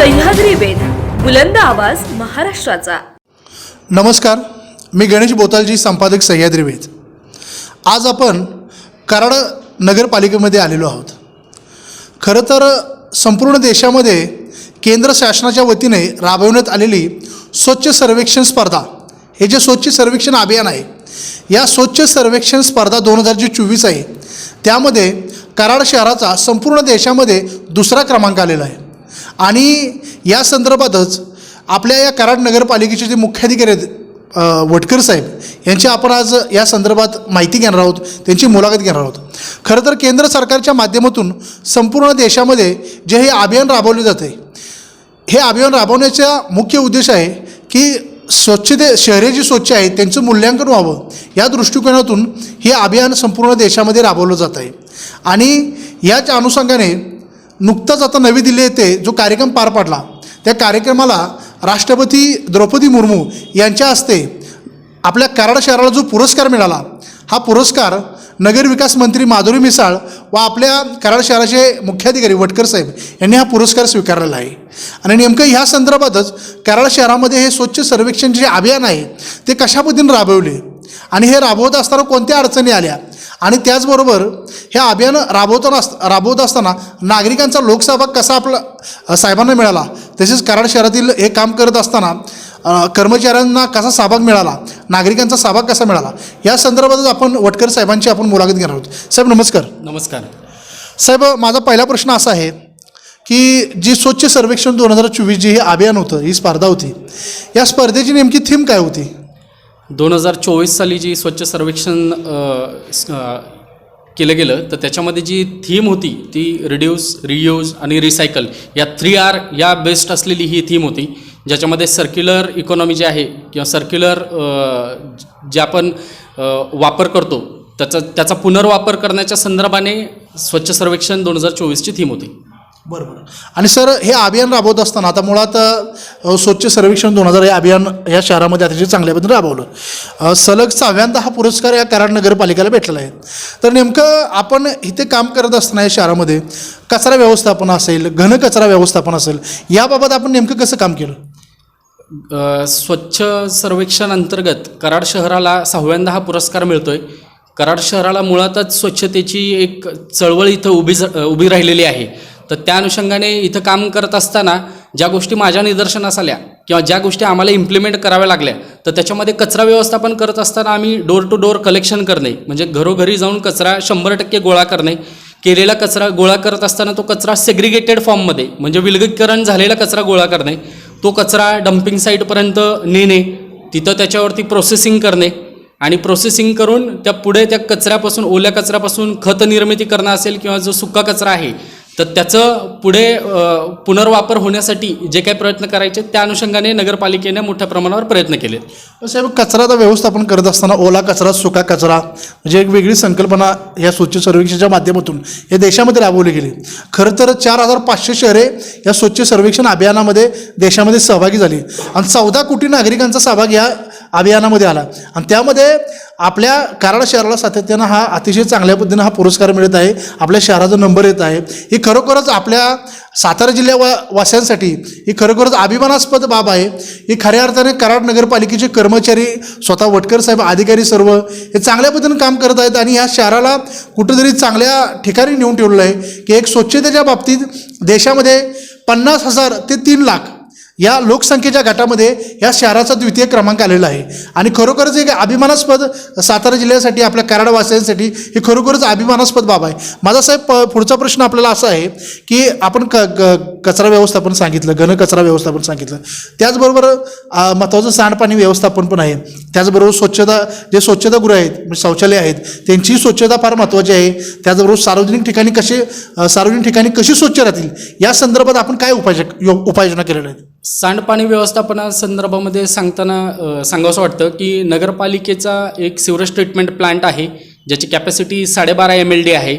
सह्याद्री वेद बुलंद आवाज महाराष्ट्राचा. नमस्कार मी गणेश बोतालजी संपादक सह्याद्री वेद आज आपण कराड नगरपालिकेमध्ये आलेलो आहोत. खरं तर संपूर्ण देशामध्ये केंद्र शासनाच्या वतीने राबवण्यात आलेली स्वच्छ सर्वेक्षण स्पर्धा हे जे स्वच्छ सर्वेक्षण अभियान आहे या स्वच्छ सर्वेक्षण स्पर्धा दोन हजार जे चोवीस आहे त्यामध्ये कराड शहराचा संपूर्ण देशामध्ये दुसरा क्रमांक आलेला आहे. आणि या संदर्भातच आपल्या या कराड नगरपालिकेचे जे मुख्याधिकारी आहेत वटकर साहेब यांची आपण आज या संदर्भात माहिती घेणार आहोत त्यांची मुलाखत घेणार आहोत. खरं तर केंद्र सरकारच्या माध्यमातून संपूर्ण देशामध्ये जे हे अभियान राबवले जाते हे अभियान राबवण्याचा मुख्य उद्देश आहे की स्वच्छते शहरे जी स्वच्छ आहेत त्यांचं मूल्यांकन व्हावं. या दृष्टिकोनातून हे अभियान संपूर्ण देशामध्ये राबवलं जात आहे. आणि याच अनुषंगाने नुकताच आता नवी दिल्ली येथे जो कार्यक्रम पार पडला त्या कार्यक्रमाला राष्ट्रपती द्रौपदी मुर्मू यांच्या हस्ते आपल्या कराड शहराला जो पुरस्कार मिळाला हा पुरस्कार नगरविकास मंत्री माधुरी मिसाळ व आपल्या कराड शहराचे मुख्याधिकारी वटकर साहेब यांनी हा पुरस्कार स्वीकारलेला आहे. आणि नेमकं ह्या संदर्भातच कराड शहरामध्ये हे स्वच्छ सर्वेक्षण जे अभियान आहे ते कशा पद्धतीने राबवले? आणि हे राबवत असताना कोणत्या अडचणी आल्या? आणि त्याचबरोबर हे अभियान राबवताना अस राबवत असताना नागरिकांचा लोकसहभाग कसा आपला साहेबांना मिळाला? तसेच कराड शहरातील हे काम करत असताना कर्मचाऱ्यांना कसा सहभाग मिळाला? नागरिकांचा सहभाग कसा मिळाला? या संदर्भातच आपण वटकर साहेबांची आपण मुलाखत घेणार आहोत. साहेब नमस्कार. नमस्कार. साहेब माझा पहिला प्रश्न असा आहे की जी स्वच्छ सर्वेक्षण दोन हजार चोवीस जी हे अभियान होतं ही स्पर्धा होती या स्पर्धेची नेमकी थीम काय होती? दोन हजार चोवीस साली जी स्वच्छ सर्वेक्षण केलं गेलं तर त्याच्यामध्ये जी थीम होती ती रिड्यूस रियूज आणि रिसायकल या थ्री आर या बेस्ड असलेली ही थीम होती ज्याच्यामध्ये सर्क्युलर इकॉनॉमी जी आहे किंवा सर्क्युलर जे आपण वापर करतो त्याचा त्याचा पुनर्वापर करण्याच्या संदर्भाने स्वच्छ सर्वेक्षण दोन हजार चोवीसची थीम होती. बरोबर. आणि सर हे अभियान राबवत असताना आता मुळात स्वच्छ सर्वेक्षण दोन हजार हे अभियान या शहरामध्ये अतिशय चांगल्या पद्धतीने राबवलं. सलग सहाव्यांदा हा पुरस्कार या कराड नगरपालिकेला भेटलेला आहे. तर नेमकं आपण इथे काम करत असताना या शहरामध्ये कचरा व्यवस्थापन असेल घन कचरा व्यवस्थापन असेल याबाबत आपण नेमकं कसं काम केलं? स्वच्छ सर्वेक्षण अंतर्गत कराड शहराला सहाव्यांदा हा पुरस्कार मिळतोय. कराड शहराला मुळातच स्वच्छतेची एक चळवळ इथं उभी उभी राहिलेली आहे. तर त्या अनुषंगाने इथं काम करत असताना ज्या गोष्टी माझ्या निदर्शनास आल्या किंवा ज्या गोष्टी आम्हाला इम्प्लिमेंट कराव्या लागल्या तर त्याच्यामध्ये कचरा व्यवस्थापन करत असताना आम्ही डोर टू डोर कलेक्शन करणे म्हणजे घरोघरी जाऊन कचरा शंभर टक्के गोळा करणे केलेला कचरा गोळा करत असताना तो कचरा सेग्रिगेटेड फॉर्ममध्ये म्हणजे विलगीकरण झालेला कचरा गोळा करणे तो कचरा डम्पिंग साईटपर्यंत नेणे तिथं त्याच्यावरती प्रोसेसिंग करणे आणि प्रोसेसिंग करून त्या पुढे त्या कचऱ्यापासून ओल्या कचऱ्यापासून खत निर्मिती करणं असेल किंवा जो सुका कचरा आहे तर त्याचं पुढे पुनर्वापर होण्यासाठी जे काही प्रयत्न करायचे त्या अनुषंगाने नगरपालिकेने मोठ्या प्रमाणावर प्रयत्न केले. साहेब कचराचं व्यवस्थापन करत असताना ओला कचरा सुका कचरा म्हणजे एक वेगळी संकल्पना या स्वच्छ सर्वेक्षणाच्या माध्यमातून या देशामध्ये राबवली गेली. खरं तर चार हजार पाचशे शहरे या स्वच्छ सर्वेक्षण अभियानामध्ये देशामध्ये सहभागी झाली. आणि चौदा कोटी नागरिकांचा सहभाग या अभियानामध्ये आला. आणि त्यामध्ये आपल्या कराड शहराला सातत्यानं हा अतिशय चांगल्या पद्धतीनं हा पुरस्कार मिळत आहे. आपल्या शहराचा नंबर येत आहे. ही खरोखरच आपल्या सातारा जिल्ह्या वा वास्यांसाठी ही खरोखरच अभिमानास्पद बाब आहे. ही खऱ्या अर्थाने कराड नगरपालिकेचे कर्मचारी स्वतः वटकर साहेब अधिकारी सर्व हे चांगल्या पद्धतीनं काम करत आहेत आणि ह्या शहराला कुठंतरी चांगल्या ठिकाणी नेऊन ठेवलेलं आहे. की एक स्वच्छतेच्या बाबतीत देशामध्ये पन्नास हजार ते तीन लाख या लोकसंख्येच्या गटामध्ये या शहराचा द्वितीय क्रमांक आलेला आहे. आणि खरोखरच एक अभिमानास्पद सातारा जिल्ह्यासाठी आपल्या कराडवासियांसाठी ही खरोखरच अभिमानास्पद बाब आहे. माझा साहेब प- पुढचा प्रश्न आपल्याला असा आहे की आपण क ग कचरा व्यवस्थापन सांगितलं घन कचरा व्यवस्थापन सांगितलं. त्याचबरोबर महत्त्वाचं सांडपाणी व्यवस्थापन पण आहे. त्याचबरोबर स्वच्छता जे स्वच्छतागृह आहेत म्हणजे शौचालय आहेत त्यांची स्वच्छता फार महत्त्वाची आहे. त्याचबरोबर सार्वजनिक ठिकाणी कसे सार्वजनिक ठिकाणी कशी स्वच्छ राहतील या संदर्भात आपण काय उपाय उपाययोजना केलेल्या आहेत? सांडपाणी व्यवस्थापनासंदर्भामध्ये सांगताना सांगावंसं वाटतं की नगरपालिकेचा एक सिवरेज ट्रीटमेंट प्लांट आहे ज्याची कॅपॅसिटी साडेबारा एम एल डी आहे.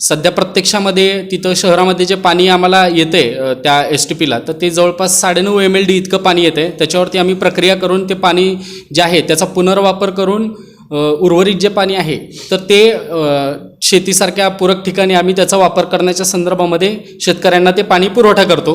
सध्या प्रत्यक्षामध्ये तिथं शहरामध्ये जे पाणी आम्हाला येते त्या एस टी पीला तर ते जवळपास साडेनऊ एम एल डी इतकं पाणी येते त्याच्यावरती आम्ही प्रक्रिया करून ते पाणी जे आहे त्याचा पुनर्वापर करून उर्वरित जे पाणी आहे तर ते शेतीसारख्या पूरक ठिकाणी आम्ही त्याचा वापर करण्याच्या संदर्भामध्ये शेतकऱ्यांना ते पाणी पुरवठा करतो.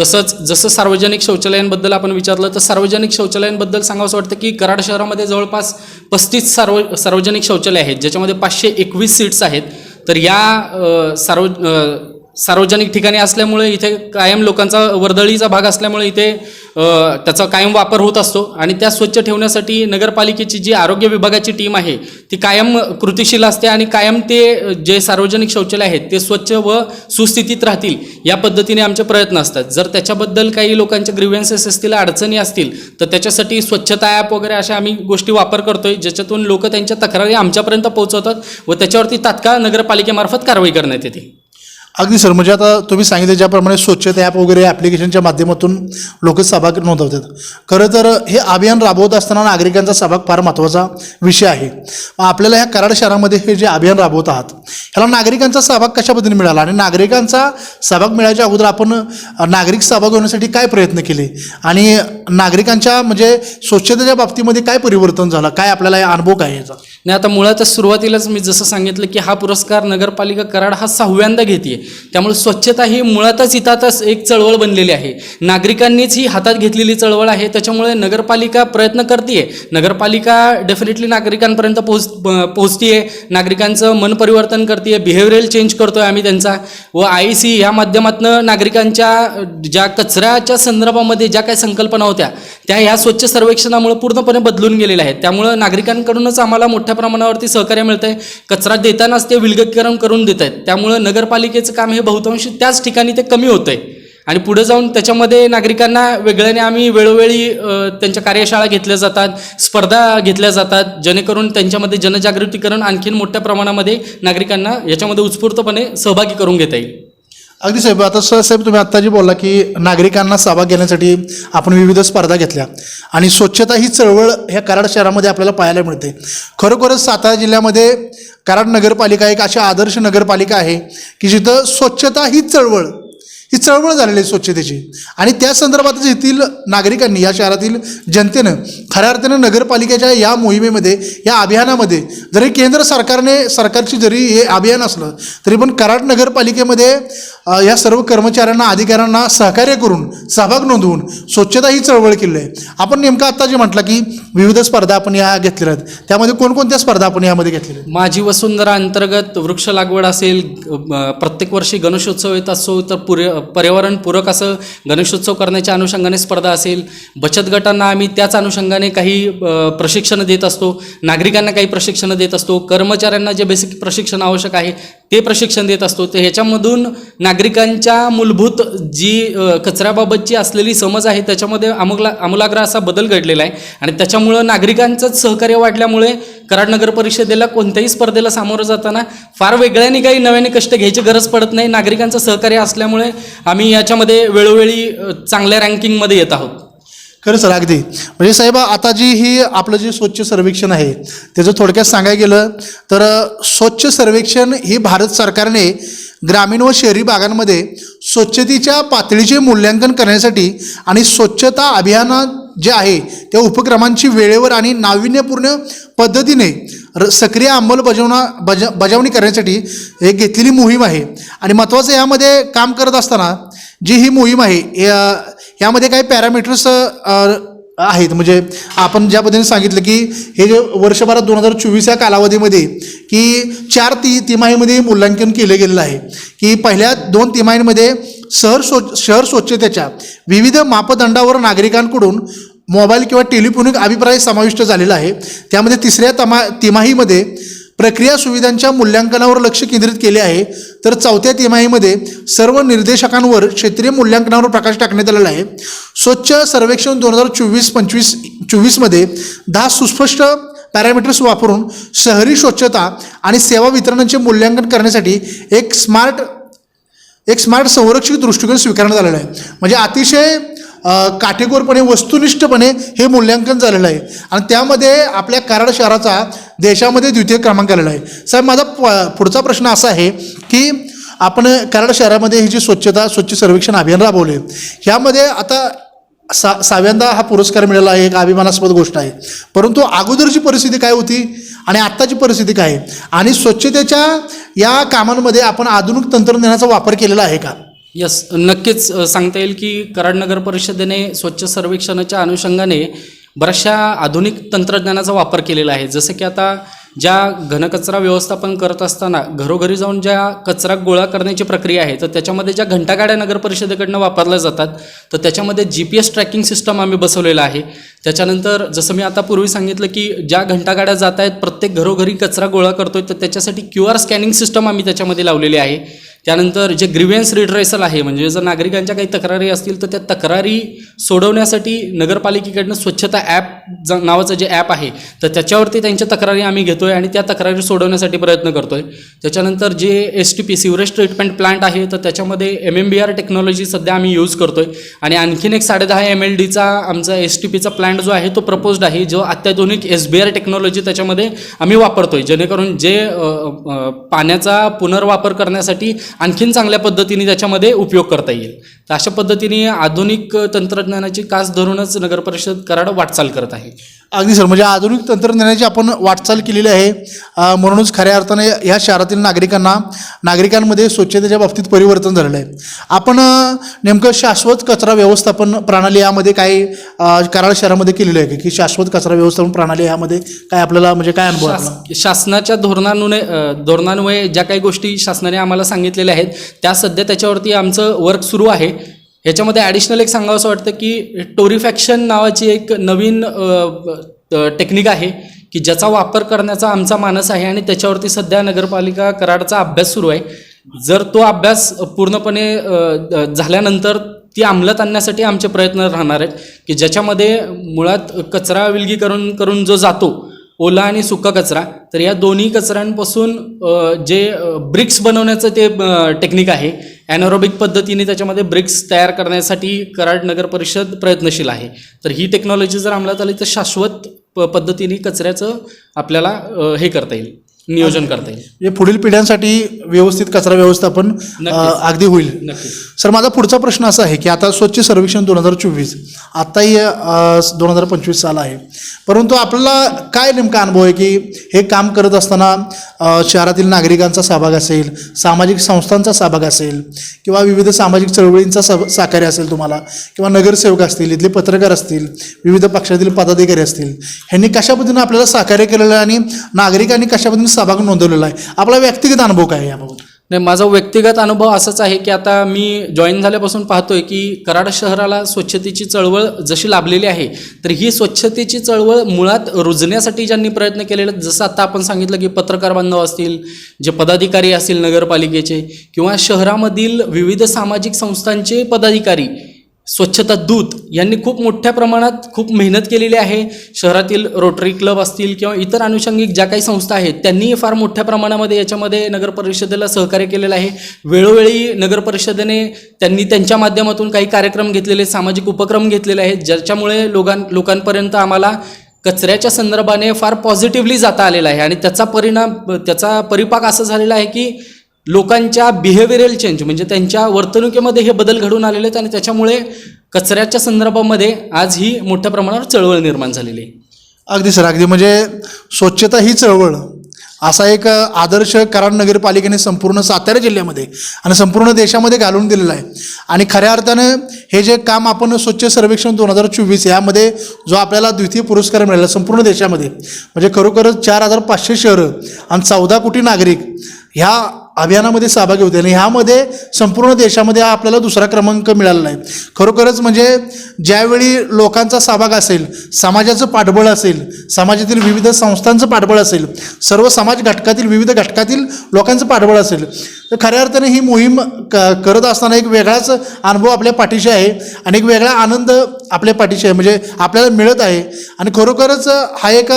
तसंच जसं सार्वजनिक शौचालयांबद्दल आपण विचारलं तर सार्वजनिक शौचालयांबद्दल सांगावं वाटतं की कराड शहरामध्ये जवळपास पस्तीस सार्व सार्वजनिक शौचालय आहेत ज्याच्यामध्ये पाचशे एकवीस सीट्स आहेत. तर या सार्व सार्वजनिक ठिकाणी असल्यामुळे इथे कायम लोकांचा वर्दळीचा भाग असल्यामुळे इथे त्याचा कायम वापर होत असतो. आणि त्या स्वच्छ ठेवण्यासाठी नगरपालिकेची जी आरोग्य विभागाची टीम आहे ती कायम कृतीशील असते आणि कायम ते जे सार्वजनिक शौचालय आहेत ते स्वच्छ व सुस्थितीत राहतील या पद्धतीने आमचे प्रयत्न असतात. जर त्याच्याबद्दल काही लोकांच्या ग्रीव्हन्सेस असतील अडचणी असतील तर त्याच्यासाठी स्वच्छता ॲप वगैरे अशा आम्ही गोष्टी वापर करतोय ज्याच्यातून लोक त्यांच्या तक्रारी आमच्यापर्यंत पोहोचवतात व त्याच्यावरती तात्काळ नगरपालिकेमार्फत कारवाई करण्यात येते. अगदी सर म्हणजे आता तुम्ही सांगितलं ज्याप्रमाणे स्वच्छता ॲप वगैरे ॲप्लिकेशनच्या माध्यमातून लोक सहभाग नोंदवतात. खरं तर हे अभियान राबवत असताना नागरिकांचा सहभाग फार महत्त्वाचा विषय आहे. आपल्याला ह्या कराड शहरामध्ये हे जे अभियान राबवत आहात ह्याला नागरिकांचा सहभाग कशा पद्धतीने मिळाला आणि नागरिकांचा सहभाग मिळायच्या अगोदर आपण नागरिक सहभाग होण्यासाठी काय प्रयत्न केले? आणि नागरिकांच्या म्हणजे स्वच्छतेच्या बाबतीमध्ये काय परिवर्तन झालं? काय आपल्याला अनुभव काय याचा? नाही आता मुळातच सुरुवातीलाच मी जसं सांगितलं की हा पुरस्कार नगरपालिका कराड हा सहाव्यांदा घेते त्यामुळे स्वच्छता ही मुळातच इथातच एक चळवळ बनलेली आहे. नागरिकांनीच ही हातात घेतलेली चळवळ आहे. त्याच्यामुळे नगरपालिका प्रयत्न करते नगरपालिका डेफिनेटली नागरिकांपर्यंत पोहोच पोहोचतीये. नागरिकांचं मन परिवर्तन करते बिहेवियरल चेंज करतोय आम्ही त्यांचा. व आय सी या माध्यमातून नागरिकांच्या ज्या कचऱ्याच्या संदर्भामध्ये ज्या काही संकल्पना होत्या त्या ह्या स्वच्छ सर्वेक्षणामुळे पूर्णपणे बदलून गेलेल्या आहेत. त्यामुळं नागरिकांकडूनच आम्हाला मोठ्या प्रमाणावरती सहकार्य मिळतं आहे कचरा देतानाच ते विलगीकरण करून देत आहेत त्यामुळं नगरपालिकेचं काम हे बहुतांशी त्याच ठिकाणी ते कमी होतं आहे आणि पुढे जाऊन त्याच्यामध्ये नागरिकांना वेगळ्याने आम्ही वेळोवेळी त्यांच्या कार्यशाळा घेतल्या जातात स्पर्धा घेतल्या जातात. जेणेकरून त्यांच्यामध्ये जनजागृतीकरण आणखीन मोठ्या प्रमाणामध्ये नागरिकांना याच्यामध्ये उत्स्फूर्तपणे सहभागी करून घेता येईल. अगदी साहेब आता सर साहेब तुम्ही आत्ता जे बोलला की नागरिकांना सहभाग घेण्यासाठी आपण विविध स्पर्धा घेतल्या आणि स्वच्छता ही चळवळ ह्या कराड शहरामध्ये आपल्याला पाहायला मिळते. खरोखरच सातारा जिल्ह्यामध्ये कराड नगरपालिका एक अशी आदर्श नगरपालिका आहे की जिथं स्वच्छता ही चळवळ ही चळवळ झालेली आहे स्वच्छतेची. आणि त्या संदर्भातच येथील नागरिकांनी या शहरातील जनतेनं खऱ्या अर्थानं नगरपालिकेच्या या मोहिमेमध्ये या अभियानामध्ये जरी केंद्र सरकारने सरकारची जरी हे अभियान असलं तरी पण कराड नगरपालिकेमध्ये या सर्व कर्मचाऱ्यांना अधिकाऱ्यांना सहकार्य करून सहभाग नोंदवून स्वच्छता ही चळवळ केली आहे. आपण नेमकं आत्ता जे म्हटलं की विविध स्पर्धा आपण या घेतलेल्या आहेत. त्यामध्ये कोणकोणत्या स्पर्धा आपण यामध्ये घेतलेल्या आहेत? माझी वसुंधरा अंतर्गत वृक्ष लागवड असेल प्रत्येक वर्षी गणेशोत्सव येत असो तर पुरे पर्यावरणपूरक असं गणेशोत्सव करण्याच्या अनुषंगाने स्पर्धा असेल बचत गटांना आम्ही त्याच अनुषंगाने काही प्रशिक्षणं देत असतो नागरिकांना काही प्रशिक्षणं देत असतो कर्मचाऱ्यांना जे बेसिक प्रशिक्षण आवश्यक आहे ते प्रशिक्षण देत असतो. तर ह्याच्यामधून नागरिकांच्या मूलभूत जी कचऱ्याबाबतची असलेली समज आहे त्याच्यामध्ये आमूला आमूलाग्र असा बदल घडलेला आहे. आणि त्याच्यामुळं नागरिकांचंच सहकार्य वाढल्यामुळे कराड नगर परिषदेला कोणत्याही स्पर्धेला सामोरं जाताना फार वेगळ्याने काही नव्याने कष्ट घ्यायची गरज पडत नाही. नागरिकांचं सहकार्य असल्यामुळे आम्ही याच्यामध्ये वेळोवेळी चांगल्या रँकिंगमध्ये येत आहोत. खरं सर अगदी म्हणजे साहेब आता जी ही आपलं जे स्वच्छ सर्वेक्षण आहे त्याचं थोडक्यात सांगायला गेलं तर स्वच्छ सर्वेक्षण ही भारत सरकारने ग्रामीण व शहरी भागांमध्ये स्वच्छतेच्या पातळीचे मूल्यांकन करण्यासाठी आणि स्वच्छता अभियाना जे आहे त्या उपक्रमांची वेळेवर आणि नाविन्यपूर्ण पद्धतीने र सक्रिय अंमलबजावणा बजा बजावणी करण्यासाठी एक घेतलेली मोहीम आहे. आणि महत्त्वाचं यामध्ये काम करत असताना जी ही मोहीम आहे या- यामध्ये काही पॅरामीटर्स आहेत. म्हणजे आपण ज्या पद्धतीने सांगितलं की हे जे वर्षभरात दोन हजार चोवीस या कालावधीमध्ये की चार ती तिमाहीमध्ये मूल्यांकन केलं गेलेलं आहे. की पहिल्या दोन तिमाहींमध्ये शहर स्वच्छ शहर स्वच्छतेच्या विविध मापदंडावर नागरिकांकडून मोबाईल किंवा टेलिफोनिक अभिप्राय समाविष्ट झालेला आहे. त्यामध्ये तिसऱ्या तमा तिमाहीमध्ये प्रक्रिया सुविधांच्या मूल्यांकनावर लक्ष केंद्रित केले आहे. तर चौथ्या तिमाहीमध्ये सर्व निर्देशकांवर क्षेत्रीय मूल्यांकनावर प्रकाश टाकण्यात आलेला आहे. स्वच्छ सर्वेक्षण दोन हजार चोवीस पंचवीस चोवीसमध्ये दहा सुस्पष्ट पॅरामीटर्स वापरून शहरी स्वच्छता आणि सेवा वितरणाचे मूल्यांकन करण्यासाठी एक स्मार्ट एक स्मार्ट संरक्षित दृष्टिकोन स्वीकारण्यात आलेला आहे. म्हणजे अतिशय काटेकोरपणे वस्तुनिष्ठपणे हे मूल्यांकन झालेलं आहे. आणि त्यामध्ये आपल्या कराड शहराचा देशामध्ये द्वितीय क्रमांक आलेला आहे. साहेब माझा प पुढचा प्रश्न असा आहे की आपण कराड शहरामध्ये ही जी स्वच्छता स्वच्छ सर्वेक्षण अभियान राबवले ह्यामध्ये आता सा साव्यांदा हा पुरस्कार मिळाला आहे एक अभिमानास्पद गोष्ट आहे. परंतु अगोदरची परिस्थिती काय होती आणि आत्ताची परिस्थिती काय? आहे आणि स्वच्छतेच्या या कामांमध्ये आपण आधुनिक तंत्रज्ञानाचा वापर केलेला आहे का? यस नक्कीच सांगता येईल की कराड नगर परिषदेने स्वच्छ सर्वेक्षणाच्या अनुषंगाने बऱ्याचशा आधुनिक तंत्रज्ञानाचा वापर केलेला आहे. जसं की आता ज्या घनकचरा व्यवस्थापन करत असताना घरोघरी जाऊन ज्या कचरा गोळा करण्याची प्रक्रिया आहे तर त्याच्यामध्ये ज्या घंटागाड्या नगर परिषदेकडनं वापरल्या जातात तर त्याच्यामध्ये G P S tracking system आम्ही बसवलेला आहे. त्याच्यानंतर जसं मी आता पूर्वी सांगितलं की ज्या घंटागाड्या जात आहेत प्रत्येक घरोघरी कचरा गोळा करतोय तर त्याच्यासाठी क्यू आर स्कॅनिंग सिस्टम आम्ही त्याच्यामध्ये लावलेली आहे. त्यानंतर जे ग्रीवियन्स रिड्रेसल आहे म्हणजे जर नागरिकांच्या काही तक्रारी असतील तर त्या तक्रारी सोडवण्यासाठी नगरपालिकेकडनं स्वच्छता ॲप ज नावाचं जे ॲप आहे तर त्याच्यावरती त्यांच्या तक्रारी आम्ही घेतो आहे आणि त्या तक्रारी सोडवण्यासाठी प्रयत्न करतो आहे त्याच्यानंतर जे S T P sewerage treatment plant आहे तर त्याच्यामध्ये M M B R technology सध्या आम्ही यूज करतो आहे आणि आणखीन एक साडेदहा एम एल डीचा आमचा एस टी पीचा प्लांट जो आहे तो प्रपोज्ड आहे जो अत्याधुनिक एस बी आर टेक्नॉलॉजी त्याच्यामध्ये आम्ही वापरतो आहे जेणेकरून जे पाण्याचा पुनर्वापर करण्यासाठी आणखीन चांगल्या पद्धतीने त्याच्यामध्ये उपयोग करता येईल. अशा पद्धतीने आधुनिक तंत्रज्ञानाची कास धरूनच नगर परिषद कराड वाटचाल करत आहे. अगदी सर म्हणजे आधुनिक तंत्रज्ञानाची आपण वाटचाल केलेली आहे. म्हणूनच खऱ्या अर्थाने ह्या शहरातील नागरिकांना नागरिकांमध्ये स्वच्छतेच्या बाबतीत परिवर्तन झालेलं आहे. आपण नेमकं शाश्वत कचरा व्यवस्थापन प्रणाली यामध्ये काय अ, कराड शहरामध्ये केलेलं आहे की? शाश्वत कचरा व्यवस्थापन प्रणाली यामध्ये काय आपल्याला म्हणजे काय अनुभव? शास- शासनाच्या धोरणानुने अ, धोरणान्वये ज्या काही गोष्टी शासनाने आम्हाला सांगितलेल्या आहेत त्या सध्या त्याच्यावरती आमचं वर्क सुरू आहे. ह्याच्यामध्ये ॲडिशनल एक सांगावं असं वाटतं की टोरिफॅक्शन नावाची एक नवीन टेक्निक आहे की ज्याचा वापर करण्याचा आमचा मानस आहे आणि त्याच्यावरती सध्या नगरपालिका कराडचा अभ्यास सुरू आहे. जर तो अभ्यास पूर्णपणे झाल्यानंतर ती अंमलात आणण्यासाठी आमचे प्रयत्न राहणार आहेत की ज्याच्यामध्ये मुळात कचरा विलगीकरण करून जो जातो ओला आणि सुका कचरा तर या दोन्ही कचऱ्यांपासून जे ब्रिक्स बनवण्याचं ते टेक्निक आहे ॲनोरोबिक पद्धतीने त्याच्यामध्ये ब्रिक्स तयार करण्यासाठी कराड नगर परिषद प्रयत्नशील आहे. तर ही टेक्नॉलॉजी जर अंमलात आली तर शाश्वत प पद्धतीने कचऱ्याचं आपल्याला हे करता येईल. नियोजन करता येईल. म्हणजे पुढील पिढ्यांसाठी व्यवस्थित कचरा व्यवस्थापन अ, नक्कीच. अगदी होईल. सर माझा पुढचा प्रश्न असा आहे की आता स्वच्छ सर्वेक्षण दोन हजार चोवीस आत्ताही दोन हजार पंचवीस साल आहे. परंतु आपल्याला काय नेमका अनुभव आहे की हे काम करत असताना अ, शहरातील नागरिकांचा सहभाग असेल सामाजिक संस्थांचा सहभाग असेल किंवा विविध सामाजिक चळवळींचा सह सहकार्य असेल तुम्हाला किंवा नगरसेवक असतील इथले पत्रकार असतील विविध पक्षातील पदाधिकारी असतील ह्यांनी कशा पद्धतीनं आपल्याला सहकार्य केलेलं आहे आणि नागरिकांनी कशा पद्धतीने सहभाग नोंदवलेला आहे. आपला व्यक्तिगत अनुभव काय आहे याबाबत? नाही माझा व्यक्तिगत अनुभव असाच आहे की आता मी जॉईन झाल्यापासून पाहतोय की कराड शहराला स्वच्छतेची चळवळ जशी लाभलेली आहे तर ही स्वच्छतेची चळवळ मुळात रुजण्यासाठी ज्यांनी प्रयत्न केलेले जसं आता आपण सांगितलं की पत्रकार बांधव असतील जे पदाधिकारी असतील नगरपालिकेचे किंवा शहरामधील विविध सामाजिक संस्थांचे पदाधिकारी स्वच्छता दूत यांनी खूप मोठ्या प्रमाणात खूप मेहनत केलेली आहे. शहरातील रोटरी क्लब असतील किंवा इतर अनुषंगिक ज्या काही संस्था आहेत त्यांनी फार मोठ्या प्रमाणामध्ये याच्यामध्ये नगर परिषदेला सहकार्य केलेलं आहे. वेळोवेळी नगर परिषदेने त्यांनी त्यांच्या माध्यमातून काही कार्यक्रम घेतलेले सामाजिक उपक्रम घेतलेले आहेत ज्याच्यामुळे लोकां लोकांपर्यंत आम्हाला कचऱ्याच्या संदर्भाने फार पॉझिटिव्हली जाता आलेला आहे. आणि त्याचा परिणाम त्याचा परिपाक असं झालेला आहे की लोकांच्या बिहेवियरल चेंज म्हणजे त्यांच्या वर्तणुकीमध्ये हे बदल घडून आलेले आहेत आणि त्याच्यामुळे कचऱ्याच्या संदर्भामध्ये आज ही मोठ्या प्रमाणावर चळवळ निर्माण झालेली आहे. अगदी सर अगदी. म्हणजे स्वच्छता ही चळवळ. असा एक आदर्श कराड नगरपालिकेने संपूर्ण सातारा जिल्ह्यामध्ये आणि संपूर्ण देशामध्ये घालून दिलेला आहे. आणि खऱ्या अर्थानं हे जे काम आपण स्वच्छ सर्वेक्षण दोन हजार चोवीस यामध्ये जो आपल्याला द्वितीय पुरस्कार मिळाला संपूर्ण देशामध्ये म्हणजे खरोखरच चार हजार पाचशे शहरं आणि चौदा कोटी नागरिक ह्या अभियानामध्ये सहभागी होते आणि ह्यामध्ये संपूर्ण देशामध्ये हा आपल्याला दुसरा क्रमांक मिळालेला आहे. खरोखरच म्हणजे ज्यावेळी लोकांचा सहभाग असेल समाजाचं पाठबळ असेल समाजातील विविध संस्थांचं पाठबळ असेल सर्व समाज घटकातील विविध घटकातील लोकांचं पाठबळ असेल तर खऱ्या अर्थाने ही मोहीम क करत असताना एक वेगळाच अनुभव आपल्या पाठीशी आहे आणि एक वेगळा आनंद आपल्या पाठीशी आहे. म्हणजे आपल्याला मिळत आहे. आणि खरोखरच हा एक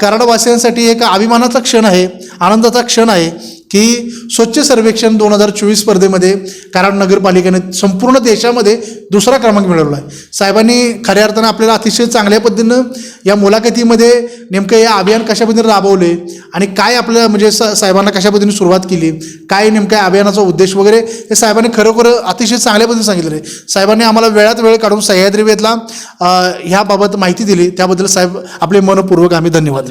कराडवासियांसाठी एक अभिमानाचा क्षण आहे आनंदाचा क्षण आहे. की स्वच्छ सर्वेक्षण दोन हजार चोवीस स्पर्धेमध्ये कराड नगरपालिकेने संपूर्ण देशामध्ये दुसरा क्रमांक मिळवला आहे. साहेबांनी खऱ्या अर्थानं आपल्याला अतिशय चांगल्या पद्धतीनं या मुलाखतीमध्ये नेमकं हे अभियान कशा पद्धतीने राबवले आणि काय आपल्या म्हणजे स साहेबांना कशा पद्धतीने सुरुवात केली काय नेमका अभियानाचा उद्देश वगैरे हे साहेबांनी खरोखर अतिशय चांगल्या पद्धतीने सांगितलं आहे. साहेबांनी आम्हाला वेळात वेळ काढून सह्याद्री वेदला ह्याबाबत माहिती दिली. त्याबद्दल साहेब आपले मनपूर्वक आम्ही धन्यवाद.